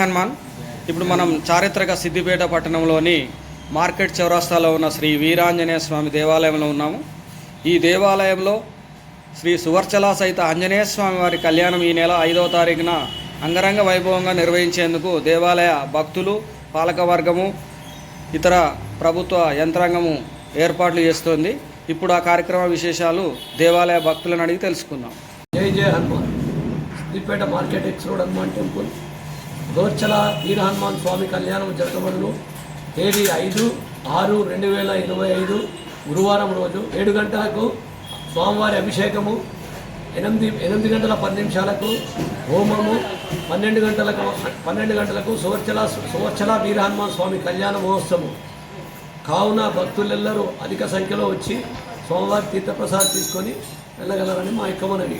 హనుమాన్. ఇప్పుడు మనం చారిత్రక సిద్దిపేట పట్టణంలోని మార్కెట్ చౌరస్తాలో ఉన్న శ్రీ వీరాంజనేయ స్వామి దేవాలయంలో ఉన్నాము. ఈ దేవాలయంలో శ్రీ సువర్చల సహిత ఆంజనేయ స్వామి వారి కళ్యాణం ఈ నెల ఐదవ తారీఖున అంగరంగ వైభవంగా నిర్వహించేందుకు దేవాలయ భక్తులు పాలకవర్గము ఇతర ప్రభుత్వ యంత్రాంగము ఏర్పాట్లు చేస్తోంది. ఇప్పుడు ఆ కార్యక్రమ విశేషాలు దేవాలయ భక్తులను అడిగి తెలుసుకుందాం. జై జయ Hanuman. Siddipet market X road Hanuman temple. Dorchala Veera Hanuman Swamy కళ్యాణం జరగబడును తేదీ ఐదు ఆరు రెండు వేల ఇరవై ఐదు గురువారం రోజు ఏడు గంటలకు స్వామివారి అభిషేకము ఎనిమిది ఎనిమిది గంటల పది నిమిషాలకు హోమము పన్నెండు గంటలకు పన్నెండు గంటలకు సువర్చల సువర్చల వీరహనుమాన్ స్వామి కళ్యాణ మహోత్సవం కావున భక్తులెల్లరూ అధిక సంఖ్యలో వచ్చి స్వామివారి తీర్థప్రసాద్ తీసుకొని వెళ్ళగలరని మా యొక్క మనవి.